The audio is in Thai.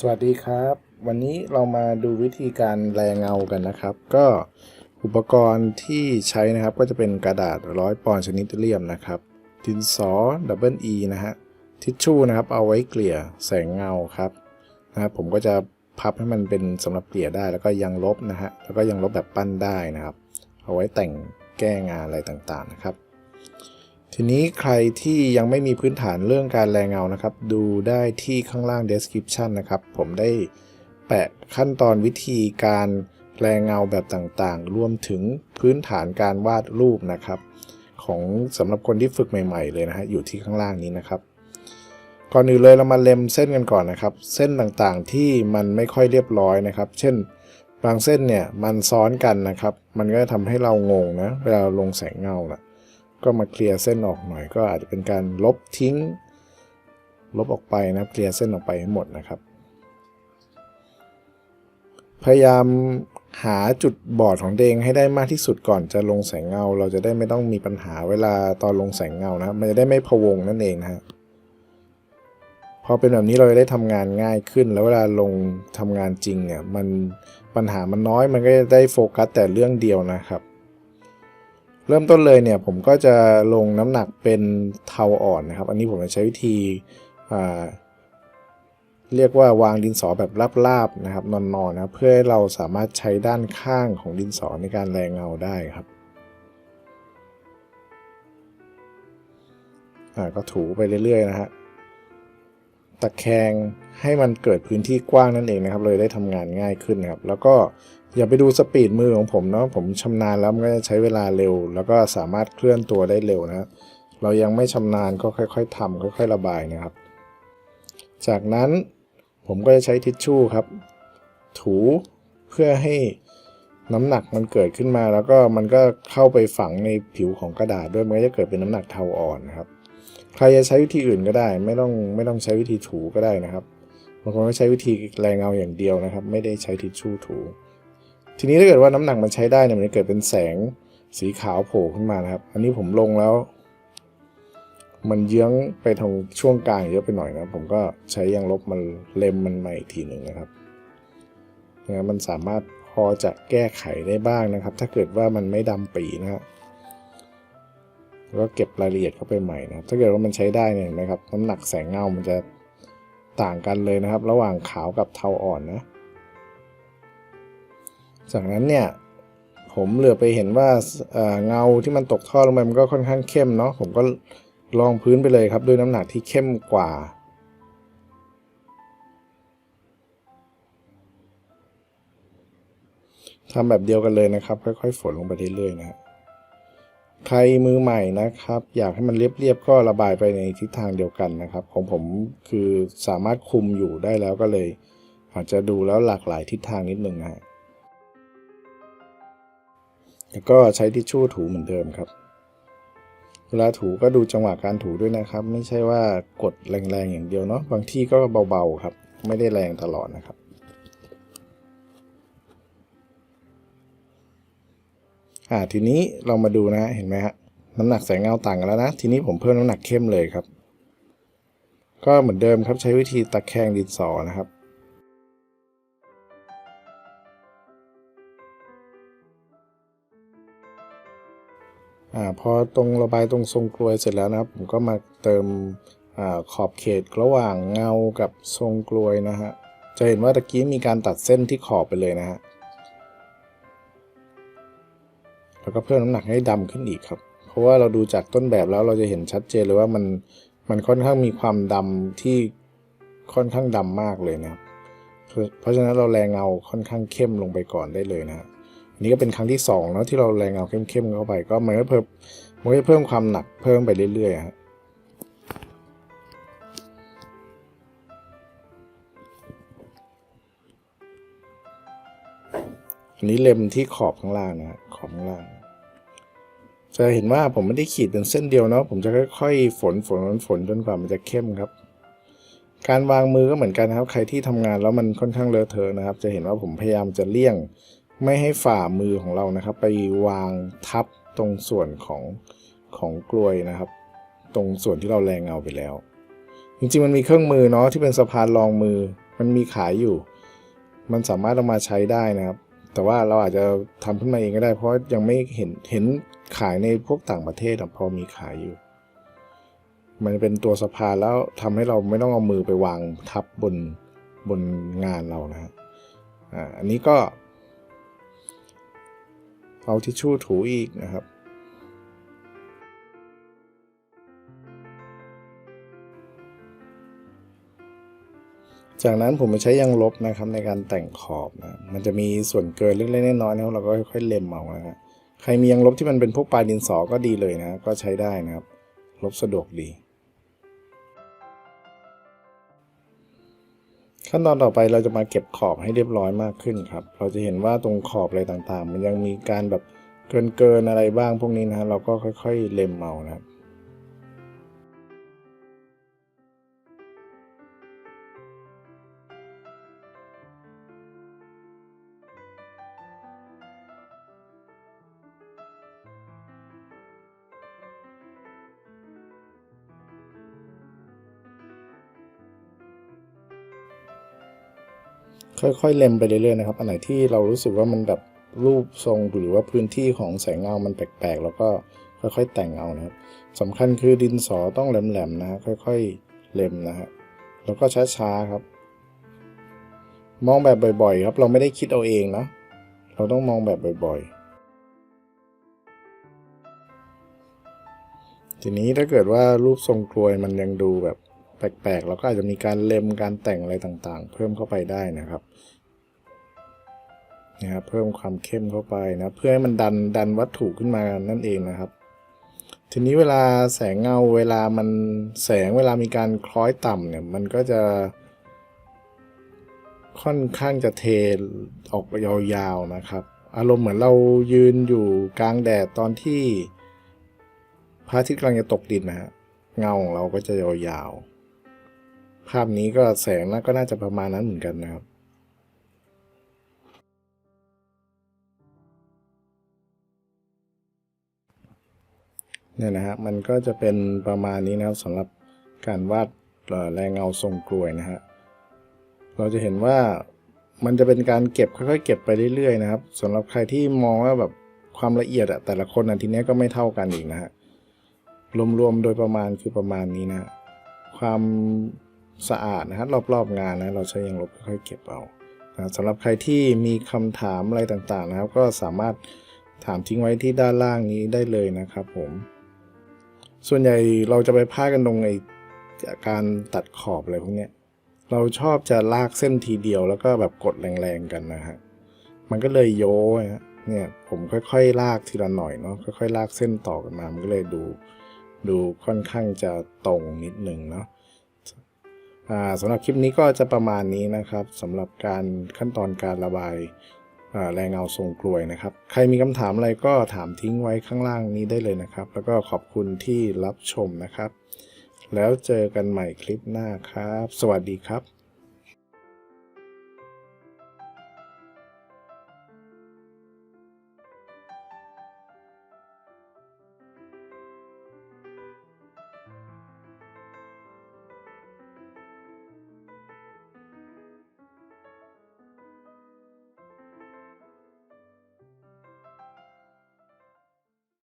สวัสดีครับ วันนี้เรามาดูวิธีการแรงเงากันนะครับ ก็อุปกรณ์ที่ใช้นะครับก็จะเป็นกระดาษร้อยปอนด์ชนิดเรียมนะครับดินสอดับเบิลอีนะฮะทิชชู่นะครับเอาไว้เกลี่ยแสงเงาครับนะครับผมก็จะพับให้มันเป็นสำหรับเกลี่ยได้แล้วก็ยังลบนะฮะแล้วก็ยังลบแบบปั้นได้นะครับ เอาไว้แต่งแก้งานอะไรต่างๆนะครับ ทีนี้ใครที่ยังไม่มีพื้นฐานเรื่องการแรงเงานะครับ ดูได้ที่ข้างล่าง description นะครับ ผมได้แปะขั้นตอนวิธีการแรงเงาแบบต่างๆ รวมถึงพื้นฐานการวาดรูปนะครับ ของสำหรับคนที่ฝึกใหม่ ๆ เลยนะฮะอยู่ที่ข้างล่างนี้นะครับ ก่อนอื่นเลยเรามาเล็มเส้นกันก่อนนะครับ เส้นต่างๆที่มันไม่ค่อยเรียบร้อยนะครับ เช่น บางเส้นเนี่ยมันซ้อนกันนะครับ มันก็จะทำให้เรางงนะเวลาลงแสงเงานะ ก็มาเคลียร์เส้นออกหน่อย ก็อาจจะเป็นการลบทิ้ง ลบออกไปนะเคลียร์เส้นออกไปให้หมดนะครับ พยายามหาจุดบอดของเดงให้ได้มากที่สุดก่อนจะลงแสงเงา เราจะได้ไม่ต้องมีปัญหาเวลาตอนลงแสงเงานะมันจะได้ไม่พวงนั่นเองนะฮะพอเป็นแบบนี้เราจะได้ทำงานง่ายขึ้น แล้วเวลาลงทำงานจริงเนี่ยมันปัญหามันน้อยมันก็จะได้โฟกัสแต่เรื่องเดียวนะครับ เริ่มต้นเลยเนี่ยผมก็จะลงน้ำหนักเป็นเทาอ่อนนะครับ อันนี้ผมจะใช้วิธีเรียกว่าวางดินสอแบบราบๆนะครับนอนๆนะเพื่อให้เราสามารถใช้ด้านข้างของดินสอในการแรงเงาได้ครับอ่าก็ถูไปเรื่อยๆนะฮะตะแคงให้มันเกิดพื้นที่กว้างนั่นเองนะครับ เลยได้ทำงานง่ายขึ้นนะครับ แล้วก็ อย่าไปดูสปีดมือของผมเนาะผมชำนาญแล้วมันก็จะใช้เวลาเร็ว แล้วก็สามารถเคลื่อนตัวได้เร็วนะเรายังไม่ชำนาญก็ค่อยๆทำค่อยๆระบายนะครับ จากนั้นผมก็จะใช้ทิชชู่ครับ ถูเพื่อให้น้ำหนักมันเกิดขึ้นมา แล้วก็มันก็เข้าไปฝังในผิวของกระดาษด้วยมันก็จะเกิดเป็นน้ำหนักเทาอ่อนนะครับ ใครจะใช้วิธีอื่นก็ได้ ไม่ต้องไม่ต้องใช้วิธีถูก็ได้นะครับบางคนก็ใช้วิธีแรงเงาอย่างเดียวนะครับ ไม่ได้ใช้ทิชชู่ถู ทีนี้ถ้าเกิดว่าน้ำหนักมันใช้ได้เนี่ยมันจะเกิดเป็นแสงสีขาวโผล่ขึ้นมานะครับ อันนี้ผมลงแล้ว มันเยื้องไปทางช่วงกลางเยอะไปหน่อยนะผมก็ใช้ยางลบมันเล็มมันใหม่อีกทีหนึ่งนะครับนะมันสามารถพอจะแก้ไขได้บ้างนะครับ ถ้าเกิดว่ามันไม่ดำปีนะแล้วก็เก็บรายละเอียดเข้าไปใหม่นะครับ ถ้าเกิดว่ามันใช้ได้เนี่ยนะครับ น้ำหนักแสงเงามันจะต่างกันเลยนะครับ ระหว่างขาวกับเทาอ่อนนะ จากนั้นเนี่ยผมเหลือไปเห็นว่าเงาที่มันตกท่อลงไปมันก็ค่อนข้างเข้มเนาะผมก็ลองพื้นไปเลยครับด้วยน้ำหนักที่เข้มกว่า ทำแบบเดียวกันเลยนะครับ ค่อยๆฝนลงไปเรื่อยๆนะใครมือใหม่นะครับ อยากให้มันเรียบๆก็ระบายไปในทิศทางเดียวกันนะครับ ของผมคือสามารถคุมอยู่ได้แล้วก็เลย อาจจะดูแล้วหลากหลายทิศทางนิดนึงนะฮะ แล้วก็ใช้ทิชชู่ถูเหมือนเดิมครับ เวลาถูก็ดูจังหวะการถูด้วยนะครับ ไม่ใช่ว่ากดแรงๆอย่างเดียวเนาะบางที่ก็เบาๆครับ ไม่ได้แรงตลอดนะครับ อ่าทีนี้เรามาดูนะฮะเห็นไหมฮะน้ำหนักแสงเงาต่างกันแล้วนะ ทีนี้ผมเพิ่มน้ำหนักเข้มเลยครับ ก็เหมือนเดิมครับใช้วิธีตะแคงดินสอนะครับ อ่าพอตรงระบายตรงทรงกลวยเสร็จแล้วนะครับ ผมก็มาเติมอาขอบเขตระหว่างเงากับทรงกลวยนะฮะจะเห็นว่าตะกี้มีการตัดเส้นที่ขอบไปเลยนะฮะแล้วก็เพิ่มน้ำหนักให้ดำขึ้นอีกครับ เพราะว่าเราดูจากต้นแบบแล้วเราจะเห็นชัดเจนเลยว่ามันมันค่อนข้างมีความดำที่ค่อนข้างดำมากเลยนะครับเพราะฉะนั้นเราแรงเงาค่อนข้างเข้มลงไปก่อนได้เลยนะฮะ นี้ก็เป็นครั้งที่สองเนาะที่เราแรงเงาเข้มๆเข้าไป ก็มันก็เพิ่มมันก็เพิ่มความหนักเพิ่มไปเรื่อยๆฮะอันนี้เล็มที่ขอบข้างล่างนะขอบข้างล่าง จะเห็นว่าผมไม่ได้ขีดเป็นเส้นเดียวเนาะผมจะค่อยๆ ฝนฝนฝนฝนจนกว่ามันจะเข้มครับ การวางมือก็เหมือนกันนะครับ ใครที่ทำงานแล้วมันค่อนข้างเลอะเทอะนะครับ จะเห็นว่าผมพยายามจะเลี่ยง ไม่ให้ฝ่ามือของเรานะครับ ไปวางทับตรงส่วนของของกลวยนะครับ ตรงส่วนที่เราแรงเงาไปแล้ว จริงๆมันมีเครื่องมือเนาะที่เป็นสะพานรองมือ มันมีขายอยู่ มันสามารถเอามาใช้ได้นะครับ แต่ว่าเราอาจจะทำขึ้นมาเองก็ได้ เพราะยังไม่เห็นเห็นขายในพวกต่างประเทศอะพอมีขายอยู่ มันเป็นตัวสะพานแล้วทำให้เราไม่ต้องเอามือไปวางทับบนบนงานเรานะฮะอันนี้ก็ เอาทิชชู่ถูอีกนะครับ จากนั้นผมจะใช้ยางลบนะครับในการแต่งขอบนะ มันจะมีส่วนเกินเล็กๆน้อยๆนะครับเราก็ค่อยๆเล็มเอานะฮะใครมียางลบที่มันเป็นพวกปลายดินสอก็ดีเลยนะ ก็ใช้ได้นะครับ ลบสะดวกดี ขั้นตอนต่อไปเราจะมาเก็บขอบให้เรียบร้อยมากขึ้นครับ เราจะเห็นว่าตรงขอบอะไรต่างๆ มันยังมีการแบบเกินๆอะไรบ้างพวกนี้นะฮะเราก็ค่อย ๆ เล็มเอานะครับ ค่อยๆเล็มไปเรื่อยๆนะครับอันไหนที่เรารู้สึกว่ามันแบบรูปทรงหรือว่าพื้นที่ของแสงเงามันแปลกๆ แล้วก็ค่อยๆแต่งเอานะครับสำคัญคือดินสอต้องแหลมๆนะฮะค่อยๆเล็มนะฮะแล้วก็ช้าๆครับ มองแบบบ่อยๆ ครับ เราไม่ได้คิดเอาเองนะ เราต้องมองแบบบ่อยๆ ทีนี้ถ้าเกิดว่ารูปทรงกลวยมันยังดูแบบ แปลกๆเราก็อาจจะมีการเล็มการแต่งอะไรต่างๆ เพิ่มเข้าไปได้นะครับนะครับเพิ่มความเข้มเข้าไปนะเพื่อให้มันดันดันวัตถุขึ้นมานั่นเองนะครับ ทีนี้เวลาแสงเงาเวลามันแสงเวลามีการคล้อยต่ำเนี่ยมันก็จะ ค่อนข้างจะเทออกยาวๆนะครับ อารมณ์เหมือนเรายืนอยู่กลางแดดตอนที่พระอาทิตย์กำลังจะตกดินนะฮะเงาของเราก็จะยาวๆ ภาพนี้ก็แสงน่าก็น่าจะประมาณนั้นเหมือนกันนะครับ เนี่ยนะฮะมันก็จะเป็นประมาณนี้นะครับสำหรับการวาดแรงเงาทรงกลวยนะฮะเราจะเห็นว่ามันจะเป็นการเก็บค่อยๆเก็บไปเรื่อยๆนะครับสำหรับใครที่มองว่าแบบความละเอียดอะแต่ละคนอะทีนี้ก็ไม่เท่ากันอีกนะฮะรวมๆโดยประมาณคือประมาณนี้นะฮะความ สะอาดนะฮะรอบๆงานนะเราใช้ยางลบค่อยๆเก็บเอานะสำหรับใครที่มีคำถามอะไรต่างๆนะครับ ก็สามารถถามทิ้งไว้ที่ด้านล่างนี้ได้เลยนะครับผม ส่วนใหญ่เราจะไปพาดกันตรงไอ้การตัดขอบอะไรพวกนี้เราชอบจะลากเส้นทีเดียวแล้วก็แบบกดแรงๆกันนะฮะมันก็เลยโย้ฮะเนี่ยผมค่อยๆ ลากทีละหน่อยเนาะค่อยๆ ลากเส้นต่อกันมา มันก็เลยดู ดูค่อนข้างจะตรงนิดหนึ่งเนาะ สำหรับคลิปนี้ก็จะประมาณนี้นะครับสำหรับการขั้นตอนการระบายแรงเงาทรงกลวยนะครับ ใครมีคำถามอะไรก็ถามทิ้งไว้ข้างล่างนี้ได้เลยนะครับ แล้วก็ขอบคุณที่รับชมนะครับ แล้วเจอกันใหม่คลิปหน้าครับ สวัสดีครับ